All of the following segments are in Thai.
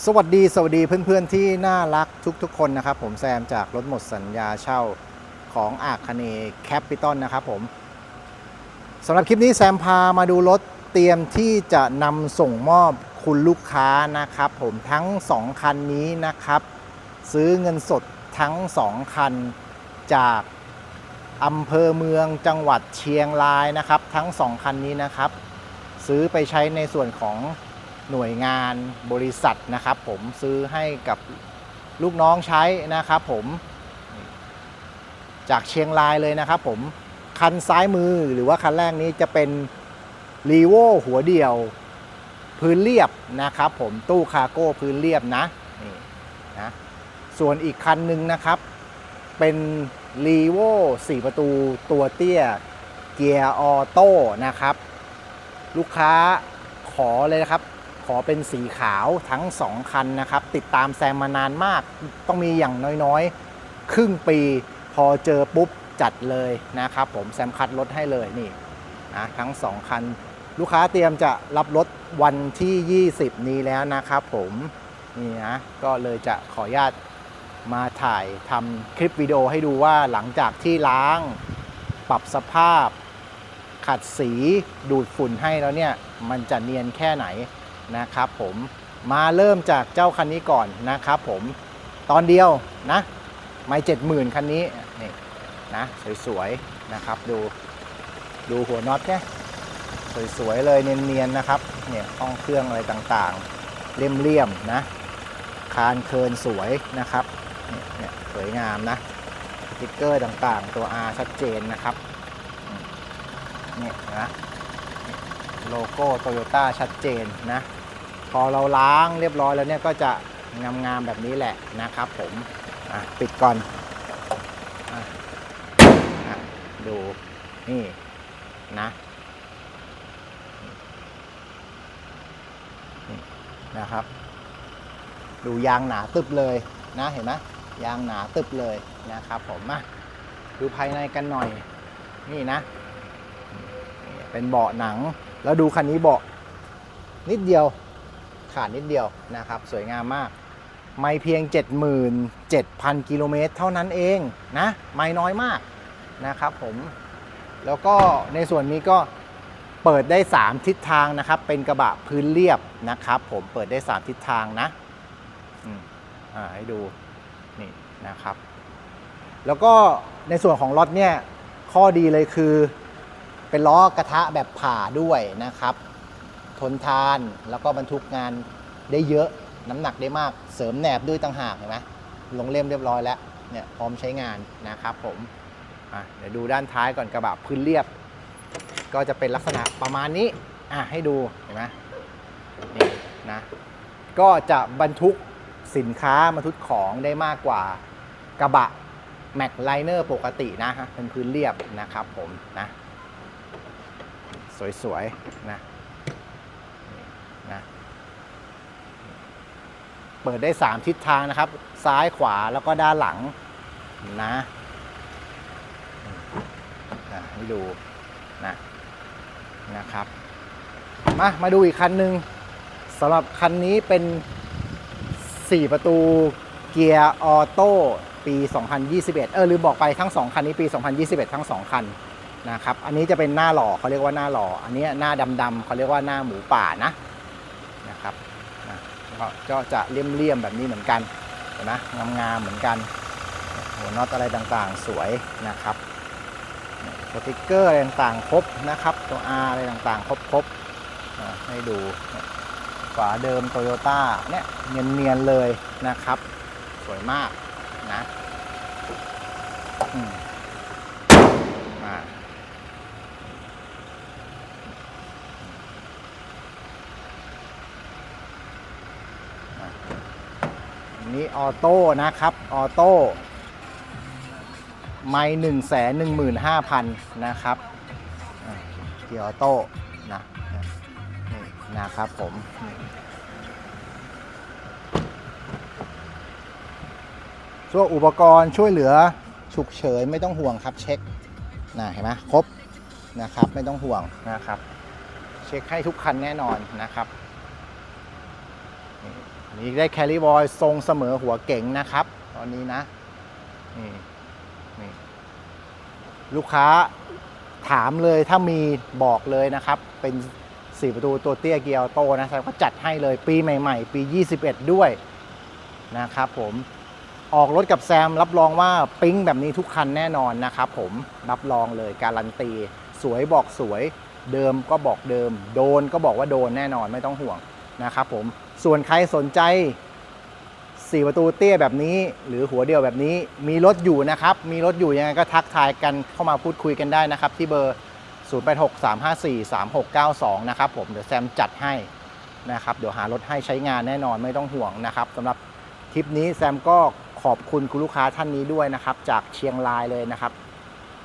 สวัสดีสวัสดีเพื่อนๆที่น่ารักทุกๆคนนะครับ ผมแซมจากรถหมดสัญญาเช่าของอาคเนแคปิตอลนะครับผมสำหรับคลิปนี้แซมพามาดูรถเตรียมที่จะนำส่งมอบคุณลูกค้านะครับ ผมทั้ง 2 คันนี้นะครับ ซื้อเงินสดทั้ง 2 คันจากอำเภอเมืองจังหวัดเชียงรายนะครับ ทั้ง 2 คันนี้นะครับ ซื้อไปใช้ในส่วนของ หน่วยงานบริษัทนะครับ ผมซื้อให้กับลูกน้องใช้นะครับ ผมจากเชียงรายเลยนะครับ ผมคันซ้ายมือหรือว่าคันแรกนี้จะเป็นรีโวหัวเดี่ยวพื้นเรียบนะครับ ผมตู้คาร์โก้พื้นเรียบนะนี่นะส่วนอีกคันหนึ่งนะครับ เป็นรีโว4ประตูตัวเตี้ยเกียร์ออโต้นะครับ ลูกค้าขอเลยนะครับ ขอเป็นสีขาวทั้ง 2 คันนะครับ ติดตามแซมมานานมาก ต้องมีอย่างน้อยๆ ครึ่งปีพอเจอปุ๊บจัดเลยนะครับผมแซมคัดรถให้เลยนี่นะทั้ง 2 คัน ลูกค้าเตรียมจะรับรถวันที่ 20 นี้แล้วนะครับผมนี่นะก็เลยจะขออนุญาตมาถ่ายทำคลิปวิดีโอให้ดูว่าหลังจากที่ล้าง ปรับสภาพ ขัดสีดูดฝุ่นให้แล้วเนี่ย มันจะเนียนแค่ไหน นะครับผมมาเริ่มจากเจ้าคันนี้ก่อนนะครับผมตอนเดียวนะไม่เจ็ดหมื่นคันนี้นี่นะสวยๆนะครับดูดูหัวน็อตเนี่ยสวยๆเลยเนียนๆนะครับเนี่ยห้องเครื่องอะไรต่างๆเลี่ยมๆนะคานเคินสวยนะครับเนี่ยสวยงามนะสติ๊กเกอร์ต่างๆ ตัว R ชัดเจนนะครับเนี่ยนะ โลโก้โตโยต้าชัดเจนนะ พอเราล้างเรียบร้อยแล้วเนี่ยก็จะงามๆแบบนี้แหละนะครับผมปิดก่อนออดูนี่นะนะครับ ดูยางหนาตึบเลยนะเห็นไหมยางหนาตึบเลยนะครับผมมาดูภายในกันหน่อยนี่นะ เป็นเบาะหนัง แล้วดูคันนี้เบาะนิดเดียวขาดนิดเดียวนะครับ สวยงามมาก ไม่เพียง 77,000 กิโลเมตรเท่านั้นเองนะ ไม่น้อยมากนะครับผม แล้วก็ในส่วนนี้ก็เปิดได้ 3 ทิศทางนะครับ เป็นกระบะพื้นเรียบนะครับ ผมเปิดได้ 3 ทิศทางนะอ่าให้ดูนี่นะครับ แล้วก็ในส่วนของรถเนี่ยข้อดีเลยคือ เป็นล้อกระทะแบบผ่าด้วยนะครับ ทนทานแล้วก็บรรทุกงานได้เยอะน้ำหนักได้มากเสริมแหนบด้วยต่างหากเห็นไหมลงเล่มเรียบร้อยแล้วเนี่ยพร้อมใช้งานนะครับผมอะเดี๋ยวดูด้านท้ายก่อนกระบะพื้นเรียบ ก็จะเป็นลักษณะประมาณนี้อะให้ดูเห็นไหมนี่นะก็จะบรรทุกสินค้าบรรทุกของได้มากกว่ากระบะแม็กไลเนอร์ปกตินะฮะเป็นพื้นเรียบนะครับผมนะ สวยๆนะนะเปิดได้ 3 ทิศทางนะครับ ซ้ายขวาแล้วก็ด้านหลังนะนะให้ดูนะนะครับมามาดูอีกคันหนึ่งสำหรับคันนี้เป็น 4 ประตูเกียร์ออโต้ปี 2021 เออลืมบอกไปทั้ง 2 คันนี้ปี 2021 ทั้ง 2 คัน นะครับ อันนี้จะเป็นหน้าหล่อเขาเรียกว่าหน้าหล่อ อันนี้หน้าดำๆเขาเรียกว่าหน้าหมูป่านะนะครับนะก็จะเลี่ยมๆแบบนี้เหมือนกันเห็นไหมงามๆเหมือนกันหัวน็อตอะไรต่างๆ สวยนะครับสติกเกอร์อะไรต่างๆครบนะครับตัว R อะไรต่างๆ ครบๆให้ดูเนี่ยฝาเดิมโตโยต้าเนี่ยเนียนๆเลยนะครับ สวยมากนะ อืมมา นี้ออโต้นะครับ ออโต้ไม่หนึ่งแสนหนึ่งหมื่นห้าพันนะครับเกียร์ออโต้นะนะครับผมช่วงอุปกรณ์ช่วยเหลือฉุกเฉินไม่ต้องห่วงครับเช็คนะเห็นไหมครบนะครับไม่ต้องห่วงนะครับ เช็คให้ทุกคันแน่นอนนะครับ นี่นี่ได้แคลิบอยทรงเสมอหัวเก๋งนะครับ ตอนนี้นะ นี่นี่ลูกค้าถามเลยถ้ามีบอกเลยนะครับ เป็น4ประตูตัวเตี้ยเกียร์โตนะแซมก็จัดให้เลยปีใหม่ ๆ ปี 21 ด้วยนะครับผมออกรถกับแซมรับรองว่าปิ๊งแบบนี้ทุกคันแน่นอนนะครับผมรับรองเลยการันตี สวยบอกสวย เดิมก็บอกเดิม โดนก็บอกว่าโดนแน่นอนไม่ต้องห่วงนะครับผม ส่วนใครสนใจ 4 ประตูเตี้ยแบบนี้ หรือหัวเดียวแบบนี้ มีรถอยู่นะครับ มีรถอยู่ยังไงก็ทักทายกันเข้ามาพูดคุยกันได้นะครับ ที่เบอร์ 0863543692 นะครับผมเดี๋ยวแซมจัดให้นะครับ เดี๋ยวหารถให้ใช้งานแน่นอนไม่ต้องห่วงนะครับสำหรับคลิปนี้แซมก็ขอบคุณคุณลูกค้าท่านนี้ด้วยนะครับ จากเชียงรายเลยนะครับ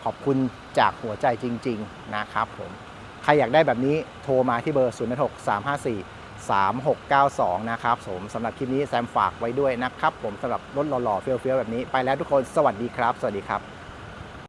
ขอบคุณจากหัวใจจริง ๆ นะครับผม ใครอยากได้แบบนี้โทรมาที่เบอร์086354 3692 นะครับผมสำหรับคลิปนี้แซมฝากไว้ด้วยนะครับผมสำหรับรถหล่อๆเฟี้ยวๆแบบนี้ไปแล้วทุกคนสวัสดีครับ สวัสดีครับ